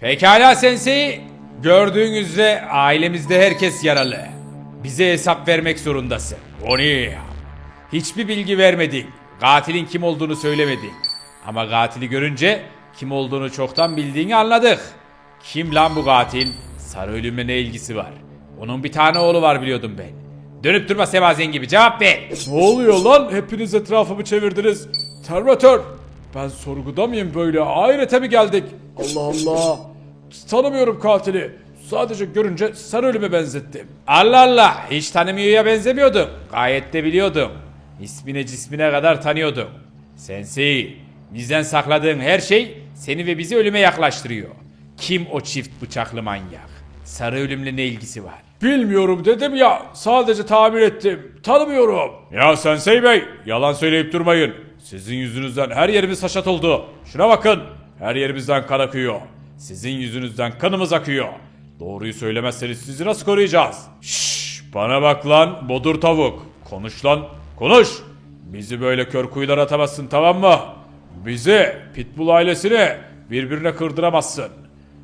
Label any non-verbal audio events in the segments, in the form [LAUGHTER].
Pekala sensei. Gördüğün üzere ailemizde herkes yaralı. Bize hesap vermek zorundasın. Oni. Hiçbir bilgi vermedin. Katilin kim olduğunu söylemedin. Ama katili görünce kim olduğunu çoktan bildiğini anladık. Kim lan bu katil? Sarı ölümle ne ilgisi var? Onun bir tane oğlu var biliyordum ben. Dönüp durma Semazen gibi cevap ver. Ne oluyor lan? Hepiniz etrafımı çevirdiniz. Termatör. Ben sorguda mıyım böyle? Ahirete mi geldik? Allah Allah. Tanımıyorum katili. Sadece görünce sarı ölüme benzettim. Allah Allah hiç tanımıyorya benzemiyordum. Gayet de biliyordum. İsmine cismine kadar tanıyordum. Sensei bizden sakladığın her şey seni ve bizi ölüme yaklaştırıyor. Kim o çift bıçaklı manyak? Sarı ölümle ne ilgisi var? Bilmiyorum dedim ya. Sadece tahmin ettim. Tanımıyorum. Ya Sensei Bey yalan söyleyip durmayın. Sizin yüzünüzden her yerimiz haşat oldu. Şuna bakın. Her yerimizden kan akıyor. Sizin yüzünüzden kanımız akıyor. Doğruyu söylemezseniz sizi nasıl koruyacağız? Şşş bana bak lan bodur tavuk. Konuş lan konuş. Bizi böyle kör kuyulara atamazsın tamam mı? Bizi Pitbull ailesini birbirine kırdıramazsın.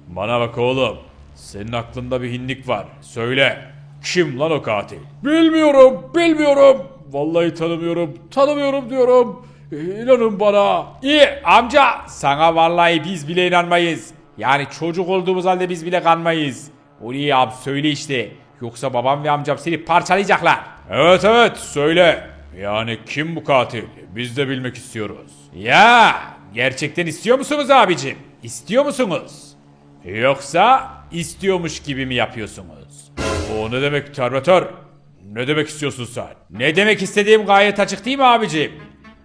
Bana bak oğlum. Senin aklında bir hinlik var. Söyle. Kim lan o katil? Bilmiyorum. Bilmiyorum. Vallahi tanımıyorum. Tanımıyorum diyorum. İnanın bana. İyi amca sana vallahi biz bile inanmayız. Yani çocuk olduğumuz halde biz bile kanmayız. Oraya abi söyle işte. Yoksa babam ve amcam seni parçalayacaklar. Evet evet söyle. Yani kim bu katil? Biz de bilmek istiyoruz. Ya gerçekten istiyor musunuz abicim? İstiyor musunuz? Yoksa istiyormuş gibi mi yapıyorsunuz? O ne demek termatör? Ne demek istiyorsun sen? Ne demek istediğim gayet açık değil mi abicim?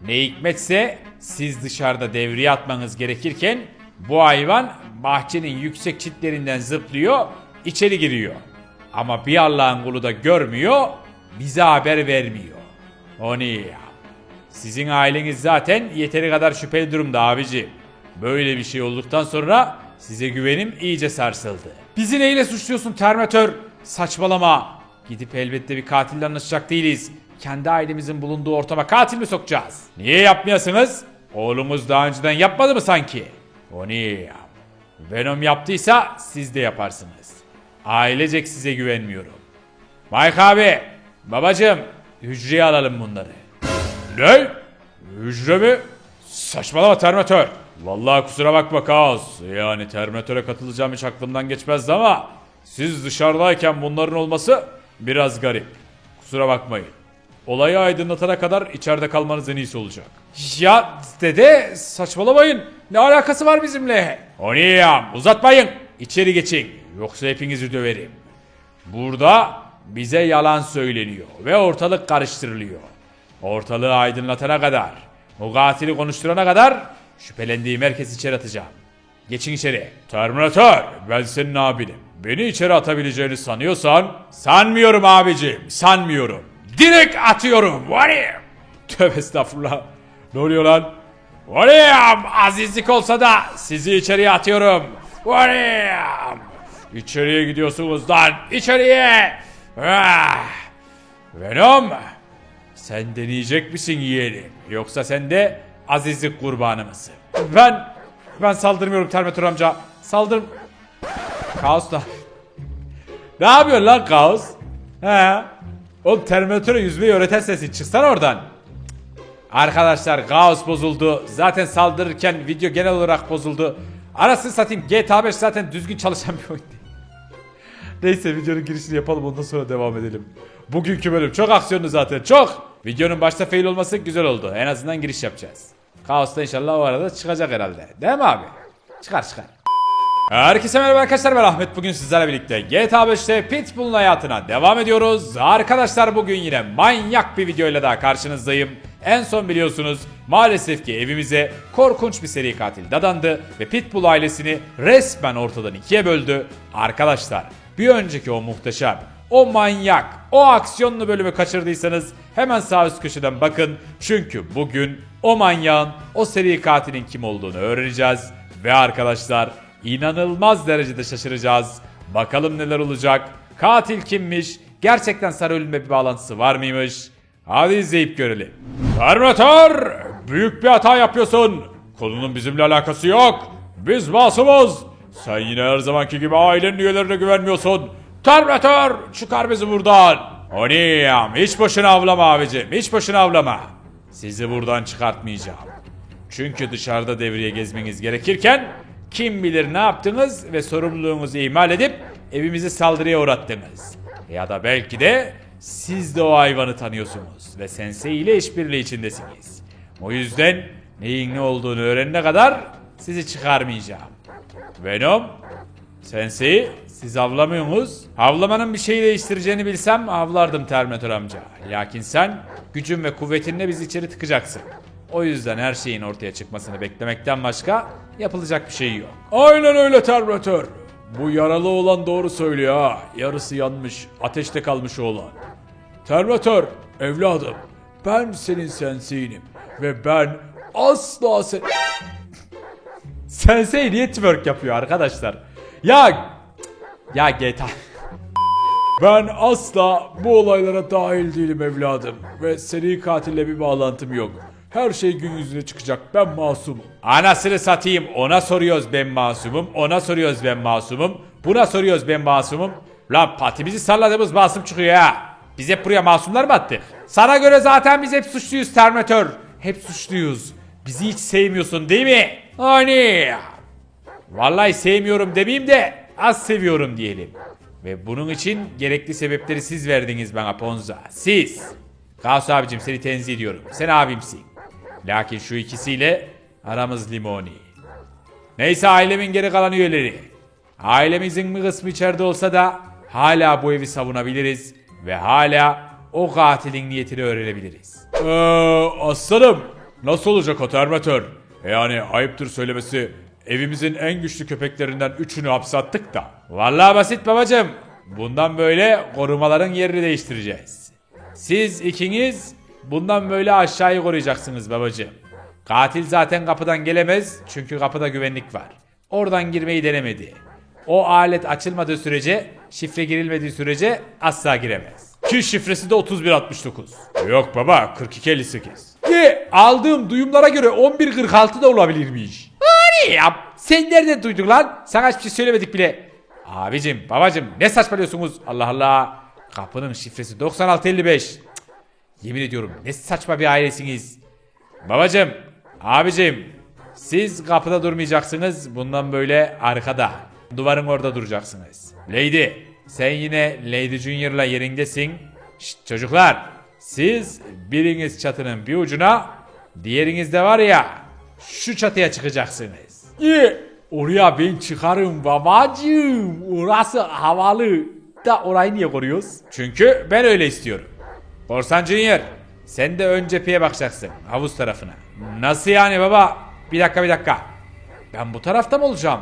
Ne hikmetse siz dışarıda devriye atmanız gerekirken bu hayvan bahçenin yüksek çitlerinden zıplıyor, içeri giriyor. Ama bir Allah'ın kulu da görmüyor, bize haber vermiyor. O ne ya? Sizin aileniz zaten yeteri kadar şüpheli durumda abicim. Böyle bir şey olduktan sonra size güvenim iyice sarsıldı. Bizi neyle suçluyorsun Termatör? Saçmalama. Gidip elbette bir katille anlaşacak değiliz. Kendi ailemizin bulunduğu ortama katil mi sokacağız? Niye yapmayasınız? Oğlumuz daha önceden yapmadı mı sanki? O? Venom yaptıysa siz de yaparsınız. Ailecek size güvenmiyorum. Mike abi, babacım hücreye alalım bunları. Ne? Hücre mi? Saçmalama Termatör. Vallahi kusura bakma Kaos. Yani Termatör'e katılacağım hiç aklımdan geçmezdi ama siz dışarıdayken bunların olması biraz garip. Kusura bakmayın. Olayı aydınlatana kadar içeride kalmanız en iyisi olacak. Ya dede saçmalamayın. Ne alakası var bizimle? O niye ya? Uzatmayın. İçeri geçin. Yoksa hepinizi döverim. Burada bize yalan söyleniyor ve ortalık karıştırılıyor. Ortalığı aydınlatana kadar, o katili konuşturana kadar şüphelendiğim herkesi içeri atacağım. Geçin içeri. Terminator, ben senin abinim. Beni içeri atabileceğini sanıyorsan... Sanmıyorum abicim, sanmıyorum. Direkt atıyorum. Varım. Tövbe estağfurullah. Ne oluyor lan? Varım. Azizlik olsa da sizi içeriye atıyorum. Varım. İçeriye gidiyorsunuz lan. İçeriye. Ah. Venom. Sen deneyecek misin yeğenim? Yoksa sen de azizlik kurbanı mısın? Ben, ben saldırmıyorum Terminator amca. Saldır... Kaos da. Ne yapıyorsun lan Kaos? He? Oğlum Terminator'a yüzmeyi öğreten sensin. Çıksana oradan. Arkadaşlar kaos bozuldu. Zaten saldırırken video genel olarak bozuldu. Arasını satayım GTA 5 zaten düzgün çalışan bir oyun değil. [LAUGHS] Neyse videonun girişini yapalım ondan sonra devam edelim. Bugünkü bölüm çok aksiyonlu zaten çok. Videonun başta fail olması güzel oldu. En azından giriş yapacağız. Kaos da inşallah o arada çıkacak herhalde. Değil mi abi? Çıkar çıkar. Herkese merhaba arkadaşlar ben Ahmet bugün sizlerle birlikte GTA 5'te Pitbull'un hayatına devam ediyoruz. Arkadaşlar bugün yine manyak bir videoyla daha karşınızdayım. En son biliyorsunuz maalesef ki evimize korkunç bir seri katil dadandı ve Pitbull ailesini resmen ortadan ikiye böldü. Arkadaşlar bir önceki o muhteşem, o manyak, o aksiyonlu bölümü kaçırdıysanız hemen sağ üst köşeden bakın. Çünkü bugün o manyağın, o seri katilin kim olduğunu öğreneceğiz. Ve arkadaşlar inanılmaz derecede şaşıracağız. Bakalım neler olacak. Katil kimmiş? Gerçekten sarı ölümle bir bağlantısı var mıymış? Hadi izleyip görelim. Terminator! Büyük bir hata yapıyorsun. Konunun bizimle alakası yok. Biz masumuz. Sen yine her zamanki gibi ailenin üyelerine güvenmiyorsun. Terminator çıkar bizi buradan. Oniyam hiç boşuna avlama abicim hiç boşuna avlama. Sizi buradan çıkartmayacağım. Çünkü dışarıda devriye gezmeniz gerekirken kim bilir ne yaptınız ve sorumluluğunuzu ihmal edip evimizi saldırıya uğrattınız. Ya da belki de siz de o hayvanı tanıyorsunuz ve Sensei ile işbirliği içindesiniz. O yüzden neyin ne olduğunu öğrenene kadar sizi çıkarmayacağım. Venom, Sensei siz avlamıyorsunuz. Avlamanın bir şeyi değiştireceğini bilsem avlardım Terminator amca. Lakin sen gücün ve kuvvetinle bizi içeri tıkacaksın. O yüzden her şeyin ortaya çıkmasını beklemekten başka yapılacak bir şey yok. Aynen öyle Terminator. Bu yaralı olan doğru söylüyor ha. Yarısı yanmış, ateşte kalmış olan. Terminator, evladım. Ben senin sensinim. Ve ben asla sen... [LAUGHS] Sensei niye twerk yapıyor arkadaşlar? Ya ya GTA Ben asla bu olaylara dahil değilim evladım. Ve seri katille bir bağlantım yok. Her şey gün yüzüne çıkacak. Ben masumum. Anasını satayım ona soruyoruz ben masumum ona soruyoruz ben masumum buna soruyoruz ben masumum Lan patimizi salladığımız masum çıkıyor ya Biz hep buraya masumlar mı attık? Sana göre zaten biz hep suçluyuz Terminator Hep suçluyuz Bizi hiç sevmiyorsun değil mi? Hani Vallahi sevmiyorum demeyeyim de az seviyorum diyelim. Ve bunun için gerekli sebepleri siz verdiniz bana Ponza. Siz. Kaos abicim seni tenzih ediyorum. Sen abimsin. Lakin şu ikisiyle aramız limoni. Neyse ailemin geri kalan üyeleri. Ailemizin bir kısmı içeride olsa da hala bu evi savunabiliriz ve hala o katilin niyetini öğrenebiliriz. Eee aslanım. Nasıl olacak o? Yani ayıptır söylemesi. Evimizin en güçlü köpeklerinden üçünü hapse attık da. Vallahi basit babacım. Bundan böyle korumaların yerini değiştireceğiz. Siz ikiniz bundan böyle aşağıyı koruyacaksınız babacım. Katil zaten kapıdan gelemez çünkü kapıda güvenlik var. Oradan girmeyi denemedi. O alet açılmadığı sürece, şifre girilmediği sürece asla giremez. Ki şifresi de 3169. Yok baba 4258. Ki aldığım duyumlara göre 1146 da olabilirmiş. Hani ya sen nereden duydun lan? Sana hiçbir şey söylemedik bile. Abicim babacım ne saçmalıyorsunuz Allah Allah. Kapının şifresi 9655. Yemin ediyorum ne saçma bir ailesiniz. Babacım abicim siz kapıda durmayacaksınız bundan böyle arkada. Duvarın orada duracaksınız. Lady sen yine Lady Junior'la yerindesin. Şşt, çocuklar siz biriniz çatının bir ucuna diğeriniz de var ya şu çatıya çıkacaksınız. İyi. Oraya ben çıkarım babacığım. Orası havalı. Da orayı niye koruyoruz? Çünkü ben öyle istiyorum. Korsan Junior sen de ön cepheye bakacaksın havuz tarafına. Nasıl yani baba? Bir dakika bir dakika. Ben bu tarafta mı olacağım?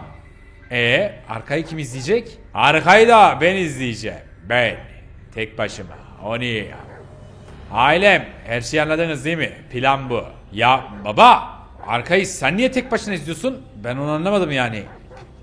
E arkayı kim izleyecek? Arkayı da ben izleyeceğim. Ben. Tek başıma. O niye ya? Ailem her şeyi anladınız değil mi? Plan bu. Ya baba arkayı sen niye tek başına izliyorsun? Ben onu anlamadım yani.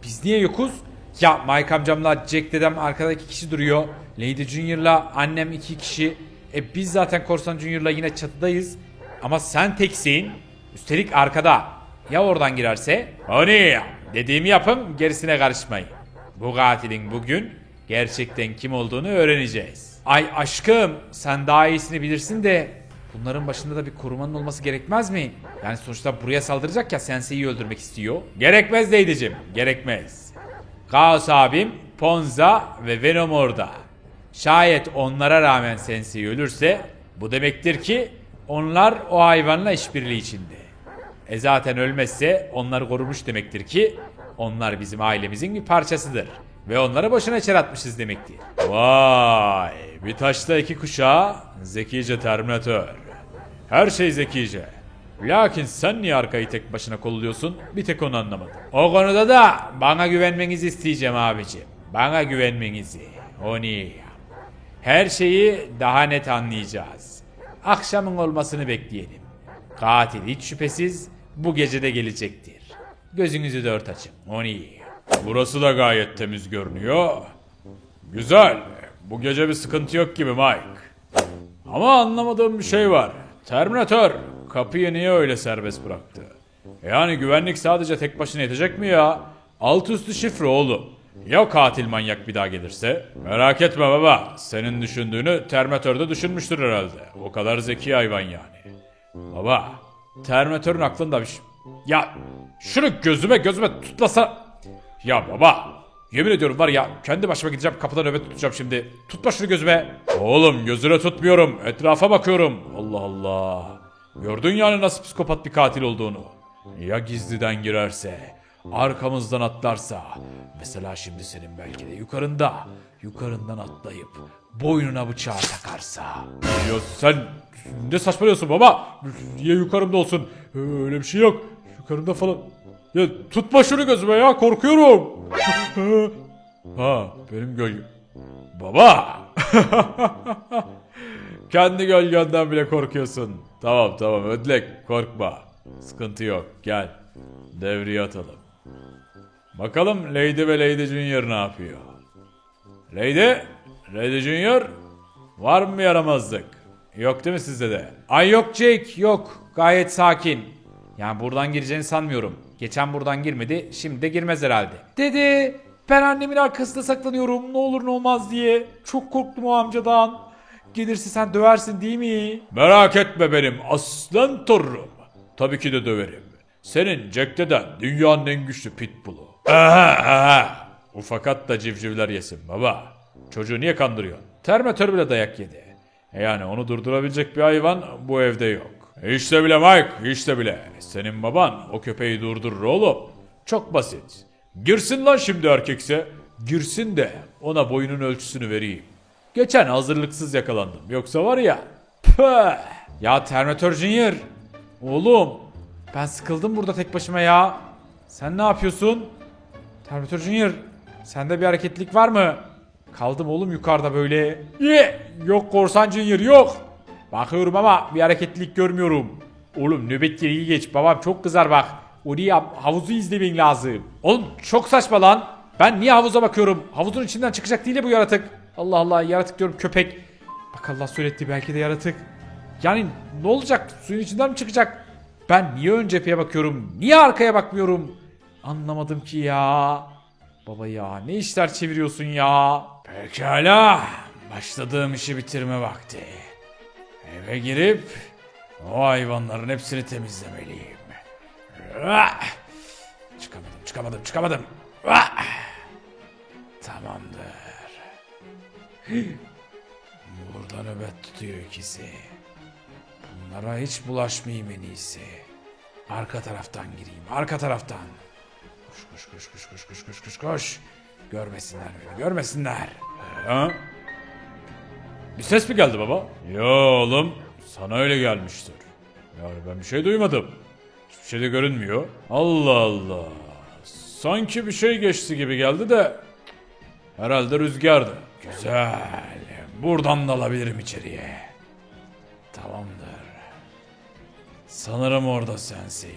Biz niye yokuz? Ya Mike amcamla Jack dedem arkadaki kişi duruyor. Lady Junior'la annem iki kişi. E biz zaten Korsan Junior'la yine çatıdayız. Ama sen teksin. Üstelik arkada. Ya oradan girerse? Hani dediğimi yapın gerisine karışmayın. Bu katilin bugün gerçekten kim olduğunu öğreneceğiz. Ay aşkım sen daha iyisini bilirsin de bunların başında da bir korumanın olması gerekmez mi? Yani sonuçta buraya saldıracak ya Sensei'yi öldürmek istiyor. Gerekmez Lady'cim gerekmez. Kaos abim, Ponza ve Venom orada. Şayet onlara rağmen Sensei ölürse bu demektir ki onlar o hayvanla işbirliği içinde. E zaten ölmezse onları korumuş demektir ki onlar bizim ailemizin bir parçasıdır. Ve onları boşuna içeri atmışız demektir. Vay bir taşla iki kuşağı zekice Terminator. Her şey zekice. Lakin sen niye arkayı tek başına kolluyorsun? Bir tek onu anlamadım. O konuda da bana güvenmenizi isteyeceğim abicim. Bana güvenmenizi. O niye? Her şeyi daha net anlayacağız. Akşamın olmasını bekleyelim. Katil hiç şüphesiz bu gecede gelecektir. Gözünüzü dört açın. O niye? Burası da gayet temiz görünüyor. Güzel. Bu gece bir sıkıntı yok gibi Mike. Ama anlamadığım bir şey var. Terminator kapıyı niye öyle serbest bıraktı? Yani güvenlik sadece tek başına yetecek mi ya? Alt üstü şifre oğlum. Ya katil manyak bir daha gelirse? Merak etme baba. Senin düşündüğünü Terminator da düşünmüştür herhalde. O kadar zeki hayvan yani. Baba, Terminator'un aklında bir şey... Ya şunu gözüme gözüme tutlasa... Ya baba, yemin ediyorum var ya kendi başıma gideceğim kapıda nöbet tutacağım şimdi. Tutma şunu gözüme. Oğlum gözüne tutmuyorum. Etrafa bakıyorum. Allah Allah. Gördün yani nasıl psikopat bir katil olduğunu. Ya gizliden girerse, arkamızdan atlarsa. Mesela şimdi senin belki de yukarında. Yukarından atlayıp boynuna bıçağı takarsa. Ya sen ne saçmalıyorsun baba? Niye yukarımda olsun? Öyle bir şey yok. Yukarımda falan. Ya tutma şunu gözüme ya korkuyorum. [LAUGHS] ha benim gölgem. Baba. [LAUGHS] Kendi gölgenden bile korkuyorsun. Tamam tamam ödlek korkma. Sıkıntı yok gel. Devriye atalım. Bakalım Lady ve Lady Junior ne yapıyor? Lady, Lady Junior var mı yaramazlık? Yok değil mi sizde de? Ay yok Jake yok gayet sakin. Yani buradan gireceğini sanmıyorum. Geçen buradan girmedi şimdi de girmez herhalde. Dedi ben annemin arkasında saklanıyorum ne olur ne olmaz diye. Çok korktum o amcadan. Gelirse sen döversin değil mi? Merak etme benim aslan torunum. Tabii ki de döverim. Senin Jack deden dünyanın en güçlü pitbull'u. Aha, aha. Ufakat da civcivler yesin baba. Çocuğu niye kandırıyorsun? Termatör bile dayak yedi. E Yani onu durdurabilecek bir hayvan bu evde yok. İşte bile Mike, işte bile. Senin baban o köpeği durdurur oğlum. Çok basit. Girsin lan şimdi erkekse. Girsin de ona boyunun ölçüsünü vereyim. Geçen hazırlıksız yakalandım. Yoksa var ya. Püh. Ya Terminator Junior. Oğlum. Ben sıkıldım burada tek başıma ya. Sen ne yapıyorsun? Terminator Junior. Sende bir hareketlilik var mı? Kaldım oğlum yukarıda böyle. Ye. Yok Korsan Junior yok. Bakıyorum ama bir hareketlilik görmüyorum. Oğlum nöbet geriye geç. Babam çok kızar bak. Oraya havuzu izlemen lazım. Oğlum çok saçma lan. Ben niye havuza bakıyorum? Havuzun içinden çıkacak değil ya bu yaratık. Allah Allah yaratık diyorum köpek. Bak Allah söyletti belki de yaratık. Yani ne olacak? Suyun içinden mi çıkacak? Ben niye ön cepheye bakıyorum? Niye arkaya bakmıyorum? Anlamadım ki ya. Baba ya ne işler çeviriyorsun ya? Pekala. Başladığım işi bitirme vakti. Eve girip o hayvanların hepsini temizlemeliyim. Çıkamadım, çıkamadım, çıkamadım. Tamamdır. Burada nöbet tutuyor ikisi. Bunlara hiç bulaşmayayım en iyisi. Arka taraftan gireyim, arka taraftan. Koş koş koş koş koş koş koş koş koş. Görmesinler beni, görmesinler. Ha? Bir ses mi geldi baba? Yo oğlum, sana öyle gelmiştir. Yani ben bir şey duymadım. Hiçbir şey de görünmüyor. Allah Allah. Sanki bir şey geçti gibi geldi de. Herhalde rüzgardı. Güzel. Buradan da alabilirim içeriye. Tamamdır. Sanırım orada sensei.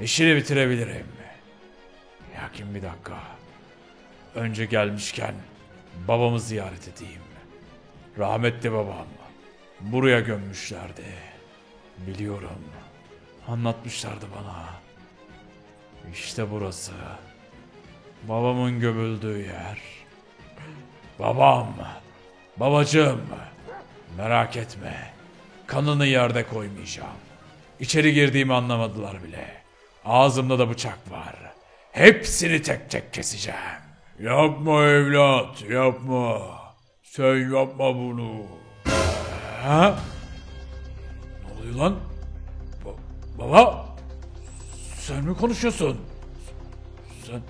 İşini bitirebilirim. Yakin bir dakika. Önce gelmişken babamı ziyaret edeyim. Rahmetli babam. Buraya gömmüşlerdi. Biliyorum. Anlatmışlardı bana. İşte burası. Babamın gömüldüğü yer. Babam. Babacığım. Merak etme. Kanını yerde koymayacağım. İçeri girdiğimi anlamadılar bile. Ağzımda da bıçak var. Hepsini tek tek keseceğim. Yapma evlat, yapma. Sen yapma bunu. Ha? Ne oluyor lan? Ba- baba? Sen mi konuşuyorsun? Sen...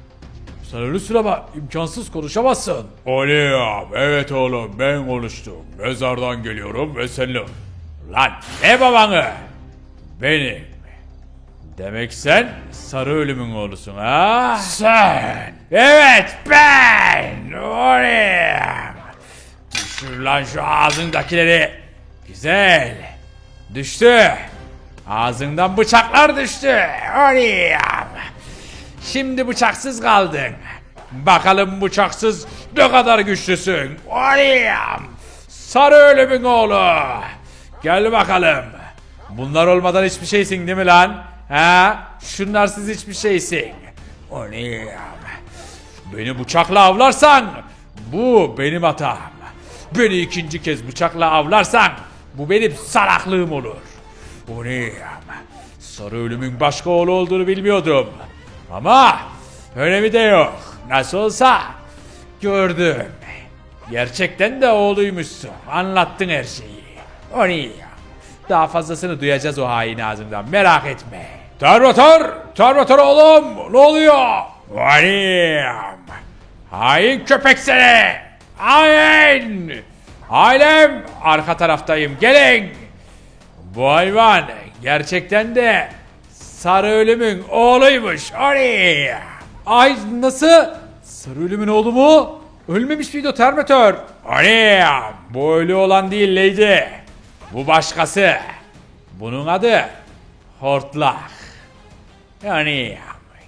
Sen ölüsün ama imkansız konuşamazsın. Oğlum, evet oğlum ben konuştum. Mezardan geliyorum ve seninle... Lan ne babanı? Benim. Demek sen sarı ölümün oğlusun ha? Sen. Evet ben. Oğlum. Düşür lan şu ağzındakileri. Güzel. Düştü. Ağzından bıçaklar düştü. Oğlum. Şimdi bıçaksız kaldın. Bakalım bıçaksız ne kadar güçlüsün. Oğlum. Sarı ölümün oğlu. Gel bakalım. Bunlar olmadan hiçbir şeysin değil mi lan? Ha? Şunlarsız hiçbir şeysin. Oğlum. beni bıçakla avlarsan bu benim hatam. Beni ikinci kez bıçakla avlarsan bu benim salaklığım olur. Ne? Sarı ölümün başka oğlu olduğunu bilmiyordum. Ama önemi de yok. Nasıl olsa gördüm. Gerçekten de oğluymuşsun. Anlattın her şeyi. O ne ya? Daha fazlasını duyacağız o hain ağzından merak etme. Terminator! Terminator oğlum! Ne oluyor? Varım! Hain köpek seni! Hain! Ailem arka taraftayım gelin! Bu hayvan gerçekten de sarı ölümün oğluymuş. Oley! Ay nasıl? Sarı ölümün oğlu mu? Ölmemiş miydi o Terminator? Oley! Bu ölü olan değil Lady. Bu başkası. Bunun adı Hortlak. Yani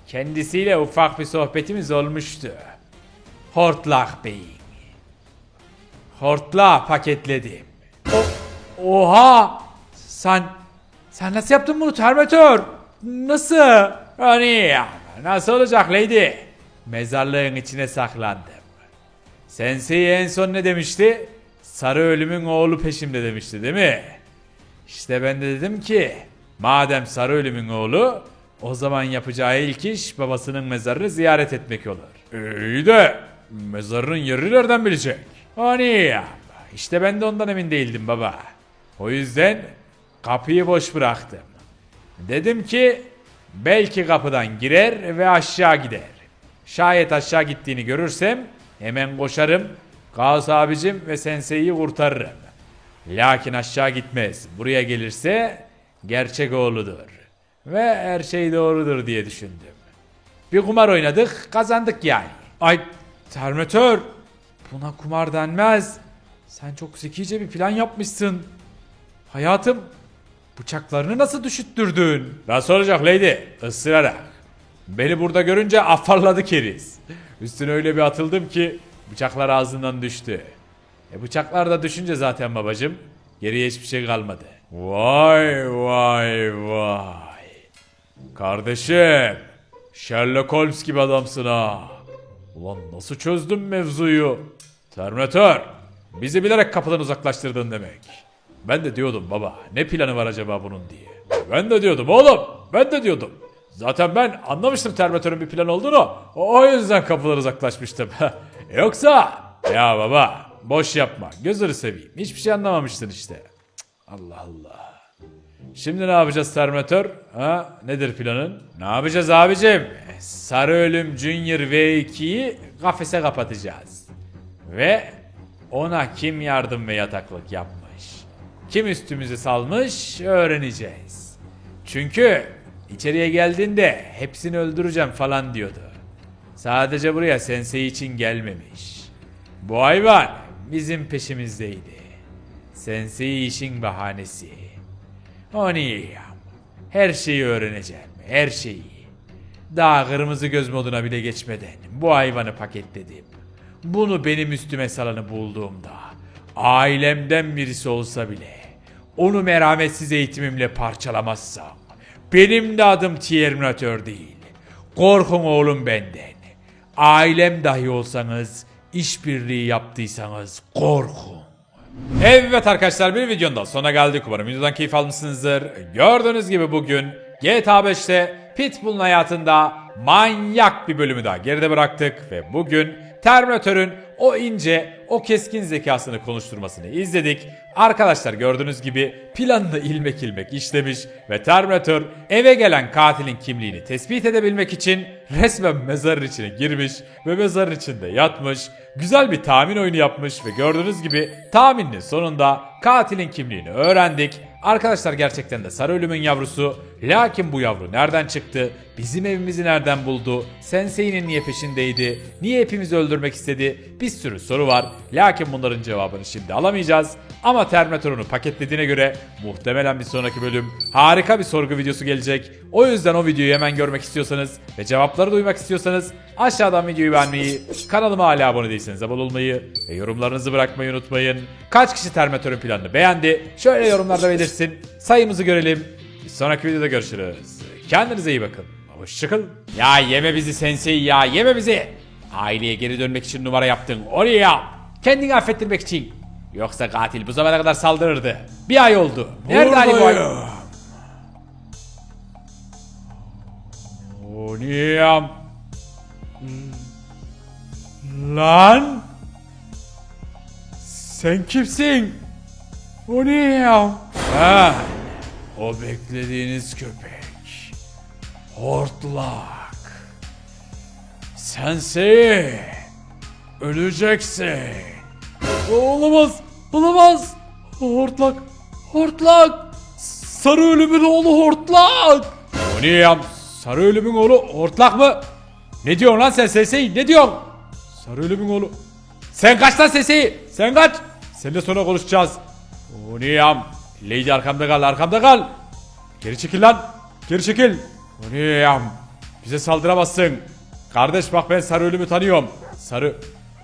kendisiyle ufak bir sohbetimiz olmuştu. Hortlak Bey'in. Hortla paketledim. Oha! Sen sen nasıl yaptın bunu Terminator? Nasıl? Hani nasıl olacak Lady? Mezarlığın içine saklandım. Sensei en son ne demişti? Sarı ölümün oğlu peşimde demişti değil mi? İşte ben de dedim ki madem sarı ölümün oğlu o zaman yapacağı ilk iş babasının mezarını ziyaret etmek olur. İyi de mezarının yerini nereden bilecek? Hani ya işte ben de ondan emin değildim baba. O yüzden kapıyı boş bıraktım. Dedim ki belki kapıdan girer ve aşağı gider. Şayet aşağı gittiğini görürsem hemen koşarım. Kaos abicim ve senseyi kurtarırım. Lakin aşağı gitmez. Buraya gelirse gerçek oğludur. Ve her şey doğrudur diye düşündüm. Bir kumar oynadık, kazandık yani. Ay Terminator! Buna kumar denmez. Sen çok zekice bir plan yapmışsın. Hayatım, bıçaklarını nasıl düşüttürdün? Nasıl olacak Lady? Isırarak. Beni burada görünce afalladı keriz. Üstüne öyle bir atıldım ki bıçaklar ağzından düştü. E bıçaklar da düşünce zaten babacım geriye hiçbir şey kalmadı. Vay vay vay. Kardeşim Sherlock Holmes gibi adamsın ha. Ulan nasıl çözdün mevzuyu? Terminator bizi bilerek kapıdan uzaklaştırdın demek. Ben de diyordum baba ne planı var acaba bunun diye. Ben de diyordum oğlum ben de diyordum. Zaten ben anlamıştım Terminator'un bir plan olduğunu. O yüzden kapıdan uzaklaşmıştım. [LAUGHS] Yoksa ya baba boş yapma gözünü seveyim. Hiçbir şey anlamamıştın işte. Cık, Allah Allah. Şimdi ne yapacağız Terminator? Ha? Nedir planın? Ne yapacağız abicim? Sarı Ölüm Junior V2'yi kafese kapatacağız. Ve ona kim yardım ve yataklık yapmış? Kim üstümüzü salmış öğreneceğiz. Çünkü içeriye geldiğinde hepsini öldüreceğim falan diyordu. Sadece buraya sensei için gelmemiş. Bu hayvan bizim peşimizdeydi. Sensei işin bahanesi. Onu her şeyi öğreneceğim. Her şeyi. Daha kırmızı göz moduna bile geçmeden bu hayvanı paketledim. Bunu benim üstüme salanı bulduğumda ailemden birisi olsa bile onu merhametsiz eğitimimle parçalamazsam benim de adım Terminator değil. Korkun oğlum benden. Ailem dahi olsanız işbirliği yaptıysanız korkun. Evet arkadaşlar bir videonun da sonuna geldik. Umarım videodan keyif almışsınızdır. Gördüğünüz gibi bugün GTA 5'te Pitbull'un hayatında manyak bir bölümü daha geride bıraktık. Ve bugün Terminator'ın o ince, o keskin zekasını konuşturmasını izledik. Arkadaşlar gördüğünüz gibi planını ilmek ilmek işlemiş ve Terminator eve gelen katilin kimliğini tespit edebilmek için resmen mezarın içine girmiş ve mezarın içinde yatmış. Güzel bir tahmin oyunu yapmış ve gördüğünüz gibi tahminin sonunda katilin kimliğini öğrendik. Arkadaşlar gerçekten de Sarı Ölüm'ün yavrusu. Lakin bu yavru nereden çıktı? Bizim evimizi nereden buldu? Sensei'nin niye peşindeydi? Niye hepimizi öldürmek istedi? Bir sürü soru var. Lakin bunların cevabını şimdi alamayacağız. Ama Terminator onu paketlediğine göre muhtemelen bir sonraki bölüm harika bir sorgu videosu gelecek. O yüzden o videoyu hemen görmek istiyorsanız ve cevapları duymak istiyorsanız aşağıdan videoyu beğenmeyi, kanalıma hala abone değilseniz abone olmayı ve yorumlarınızı bırakmayı unutmayın. Kaç kişi Terminator'un planını beğendi? Şöyle yorumlarda belirsin. Sayımızı görelim. Bir sonraki videoda görüşürüz. Kendinize iyi bakın. Hoşçakalın. Ya yeme bizi sensei ya yeme bizi. Aileye geri dönmek için numara yaptın. Oraya. Kendini affettirmek için. Yoksa katil bu zamana kadar saldırırdı. Bir ay oldu. Nerede Ali bu ay? Oniyam. Lan. Sen kimsin? Oniyam. Ha, o beklediğiniz köpek. Hortlak. Sensin. Öleceksin. Olamaz. Olamaz. Hortlak. Hortlak. Sarı ölümün oğlu Hortlak. Oniyam. Sarı ölümün oğlu hortlak mı? Ne diyorsun lan sen Sensei? Ne diyorsun? Sarı ölümün oğlu. Sen kaç lan Sensei? Sen kaç? Seninle sonra konuşacağız. Oniyam. Lady arkamda kal arkamda kal. Geri çekil lan. Geri çekil. Oniyam. Bize saldıramazsın. Kardeş bak ben sarı ölümü tanıyorum. Sarı.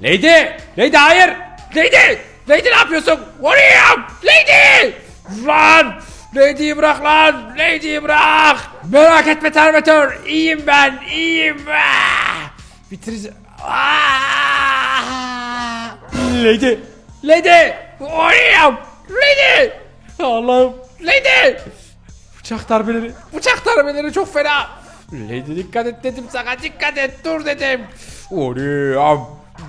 Lady! Lady hayır! Lady! Lady ne yapıyorsun? Oniyam! Lady! Lan! Lady'yi bırak lan! Lady'yi bırak! Merak etme Terminator! İyiyim ben! iyiyim! Bitireceğim. Ah! Lady! Lady! Oraya! Lady! [LAUGHS] Allah'ım! Lady! Bıçak darbeleri! Bıçak darbeleri çok fena! Lady dikkat et dedim sana dikkat et dur dedim! Oraya!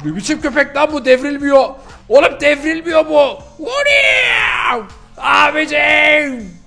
Ne biçim köpek lan bu devrilmiyor! Oğlum devrilmiyor bu! Oraya! Abicim!